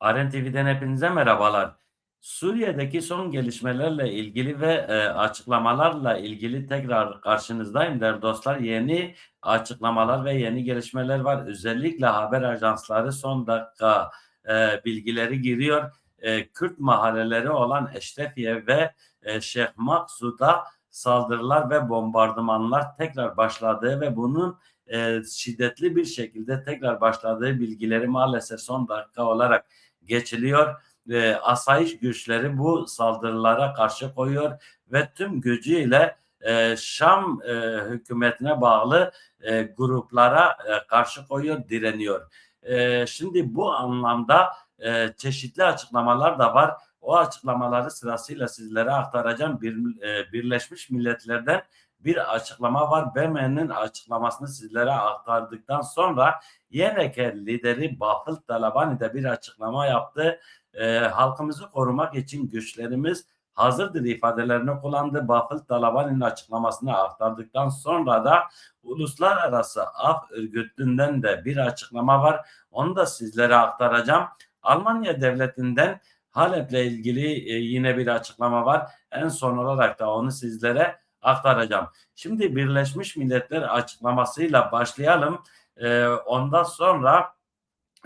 Aren TV'den hepinize merhabalar. Suriye'deki son gelişmelerle ilgili ve e, açıklamalarla ilgili tekrar karşınızdayım der dostlar. Yeni açıklamalar ve yeni gelişmeler var. Özellikle haber ajansları son dakika e, bilgileri giriyor. E, Kürt mahalleleri olan Eşrefiye ve e, Şeyh Maksud'a saldırılar ve bombardımanlar tekrar başladığı ve bunun e, şiddetli bir şekilde tekrar başladığı bilgileri maalesef son dakika olarak geçiliyor. E, asayiş güçleri bu saldırılara karşı koyuyor ve tüm gücüyle e, Şam e, hükümetine bağlı e, gruplara e, karşı koyuyor, direniyor. E, şimdi bu anlamda e, çeşitli açıklamalar da var. O açıklamaları sırasıyla sizlere aktaracağım. Bir, e, Birleşmiş Milletler'den bir açıklama var. BM'nin açıklamasını sizlere aktardıktan sonra YNK lideri Bafıl Talabani de bir açıklama yaptı. E, halkımızı korumak için güçlerimiz hazırdır ifadelerini kullandı. Bafıl Talabani'nin açıklamasını aktardıktan sonra da Uluslararası Af Örgütü'nden de bir açıklama var. Onu da sizlere aktaracağım. Almanya devletinden Halep'le ilgili e, yine bir açıklama var. En son olarak da onu sizlere aktaracağım. Şimdi Birleşmiş Milletler açıklamasıyla başlayalım. E, ondan sonra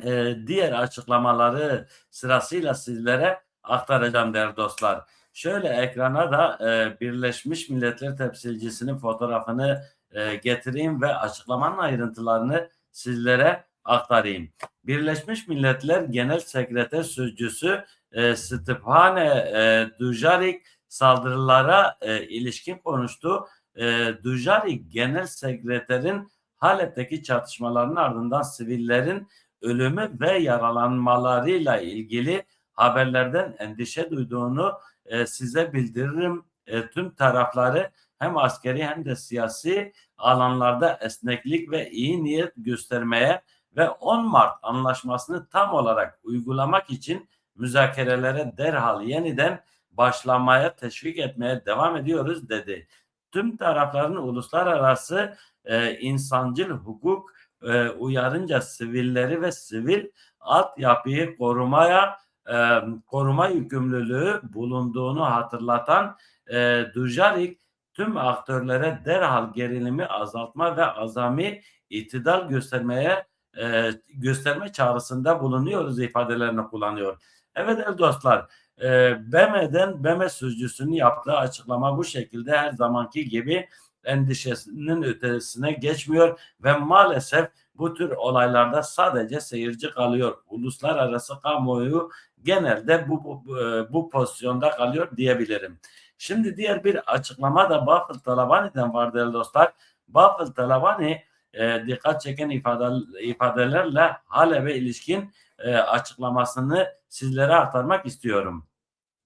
e, diğer açıklamaları sırasıyla sizlere aktaracağım değerli dostlar. Şöyle ekrana da e, Birleşmiş Milletler temsilcisinin fotoğrafını e, getireyim ve açıklamanın ayrıntılarını sizlere aktarayım. Birleşmiş Milletler Genel Sekreter Sözcüsü e, Stefane e, Dujarik saldırılara e, ilişkin konuştu. E, Dujarik Genel Sekreterin Halep'teki çatışmaların ardından sivillerin ölümü ve yaralanmalarıyla ilgili haberlerden endişe duyduğunu e, size bildiririm. E, tüm tarafları hem askeri hem de siyasi alanlarda esneklik ve iyi niyet göstermeye ve 10 Mart anlaşmasını tam olarak uygulamak için müzakerelere derhal yeniden başlamaya teşvik etmeye devam ediyoruz dedi. Tüm tarafların uluslararası e, insancıl hukuk e, uyarınca sivilleri ve sivil altyapıyı korumaya e, koruma yükümlülüğü bulunduğunu hatırlatan e, Dujarik tüm aktörlere derhal gerilimi azaltma ve azami itidal göstermeye e, gösterme çağrısında bulunuyoruz ifadelerini kullanıyor. Evet el dostlar e, BM'den BM sözcüsünün yaptığı açıklama bu şekilde her zamanki gibi endişesinin ötesine geçmiyor ve maalesef bu tür olaylarda sadece seyirci kalıyor. Uluslararası kamuoyu genelde bu, bu, bu pozisyonda kalıyor diyebilirim. Şimdi diğer bir açıklama da Bafıl Talabani'den var değerli dostlar. Bafıl Talabani e, dikkat çeken ifade, ifadelerle Halep'e ilişkin e, açıklamasını sizlere aktarmak istiyorum.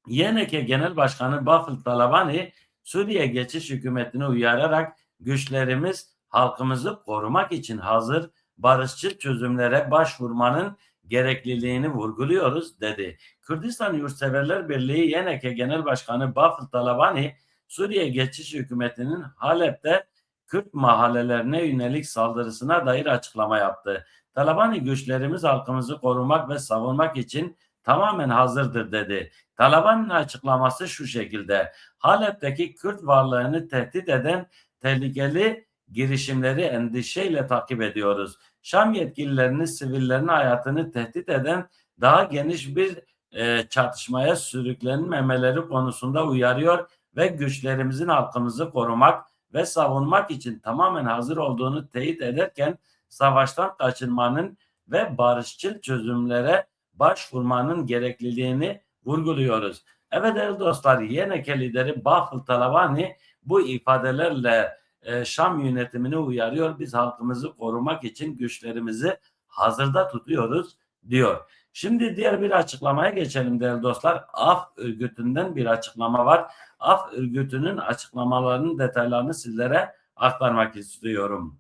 YNK Genel Başkanı Bafıl Talabani Suriye geçiş hükümetini uyararak güçlerimiz halkımızı korumak için hazır barışçıl çözümlere başvurmanın gerekliliğini vurguluyoruz dedi. Kürdistan Yurtseverler Birliği YNK Genel Başkanı Bafıl Talabani Suriye geçiş hükümetinin Halep'te Kürt mahallelerine yönelik saldırısına dair açıklama yaptı. Talabani güçlerimiz halkımızı korumak ve savunmak için tamamen hazırdır dedi. Taliban'ın açıklaması şu şekilde. Halep'teki Kürt varlığını tehdit eden tehlikeli girişimleri endişeyle takip ediyoruz. Şam yetkililerinin sivillerin hayatını tehdit eden daha geniş bir e, çatışmaya sürüklenmemeleri konusunda uyarıyor ve güçlerimizin halkımızı korumak ve savunmak için tamamen hazır olduğunu teyit ederken savaştan kaçınmanın ve barışçıl çözümlere başvurmanın gerekliliğini vurguluyoruz. Evet değerli dostlar YNK lideri Bafıl Talabani bu ifadelerle e, Şam yönetimini uyarıyor. Biz halkımızı korumak için güçlerimizi hazırda tutuyoruz diyor. Şimdi diğer bir açıklamaya geçelim değerli dostlar. AF örgütünden bir açıklama var. AF örgütünün açıklamalarının detaylarını sizlere aktarmak istiyorum.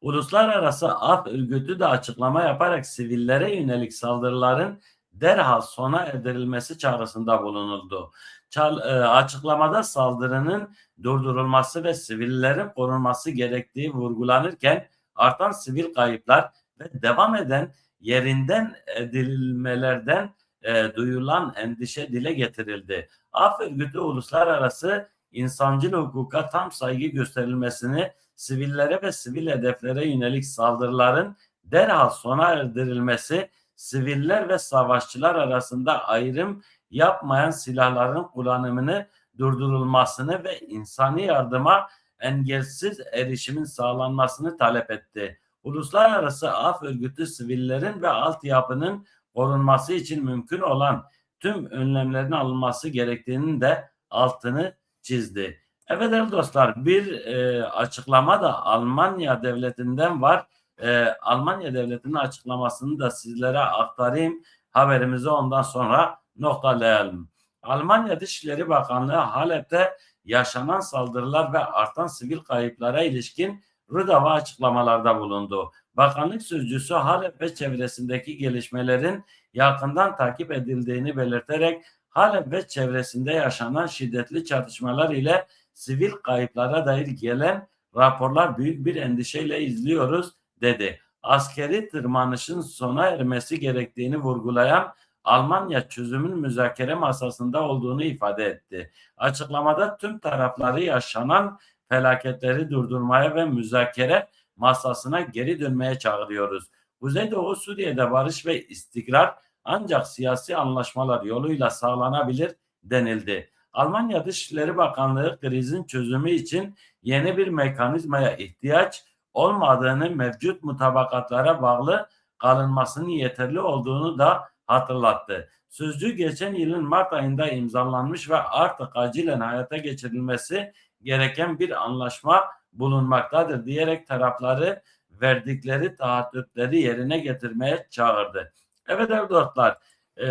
Uluslararası Af Örgütü de açıklama yaparak sivillere yönelik saldırıların derhal sona erdirilmesi çağrısında bulunuldu. Çal, e, açıklamada saldırının durdurulması ve sivillerin korunması gerektiği vurgulanırken artan sivil kayıplar ve devam eden yerinden edilmelerden e, duyulan endişe dile getirildi. Af örgütü uluslararası insancıl hukuka tam saygı gösterilmesini, sivillere ve sivil hedeflere yönelik saldırıların derhal sona erdirilmesi, siviller ve savaşçılar arasında ayrım yapmayan silahların kullanımını durdurulmasını ve insani yardıma engelsiz erişimin sağlanmasını talep etti. Uluslararası Af Örgütü sivillerin ve altyapının korunması için mümkün olan tüm önlemlerin alınması gerektiğinin de altını çizdi. Evet değerli dostlar bir e, açıklama da Almanya devletinden var. E, Almanya devletinin açıklamasını da sizlere aktarayım. Haberimizi ondan sonra noktalayalım. Almanya Dışişleri Bakanlığı Halep'te yaşanan saldırılar ve artan sivil kayıplara ilişkin Rıdava açıklamalarda bulundu. Bakanlık sözcüsü Halep ve çevresindeki gelişmelerin yakından takip edildiğini belirterek Halep ve çevresinde yaşanan şiddetli çatışmalar ile sivil kayıplara dair gelen raporlar büyük bir endişeyle izliyoruz dedi. Askeri tırmanışın sona ermesi gerektiğini vurgulayan Almanya çözümün müzakere masasında olduğunu ifade etti. Açıklamada tüm tarafları yaşanan felaketleri durdurmaya ve müzakere masasına geri dönmeye çağırıyoruz. Kuzeydoğu Suriye'de barış ve istikrar ancak siyasi anlaşmalar yoluyla sağlanabilir denildi. Almanya Dışişleri Bakanlığı krizin çözümü için yeni bir mekanizmaya ihtiyaç olmadığını mevcut mutabakatlara bağlı kalınmasının yeterli olduğunu da hatırlattı. Sözcü geçen yılın Mart ayında imzalanmış ve artık acilen hayata geçirilmesi gereken bir anlaşma bulunmaktadır diyerek tarafları verdikleri taahhütleri yerine getirmeye çağırdı. Evet dostlar, e,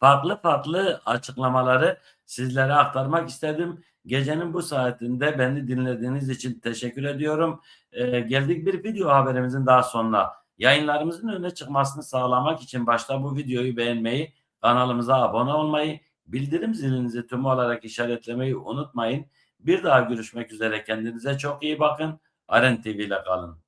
farklı farklı açıklamaları sizlere aktarmak istedim. Gecenin bu saatinde beni dinlediğiniz için teşekkür ediyorum. E, geldik bir video haberimizin daha sonuna. Yayınlarımızın öne çıkmasını sağlamak için başta bu videoyu beğenmeyi, kanalımıza abone olmayı, bildirim zilinizi tüm olarak işaretlemeyi unutmayın. Bir daha görüşmek üzere. Kendinize çok iyi bakın. Aren TV ile kalın.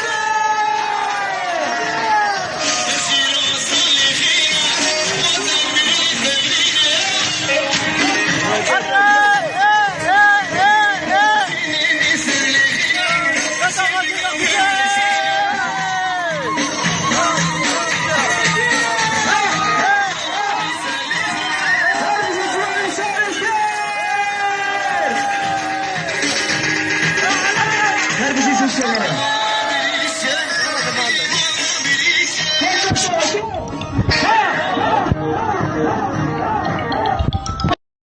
Thank you.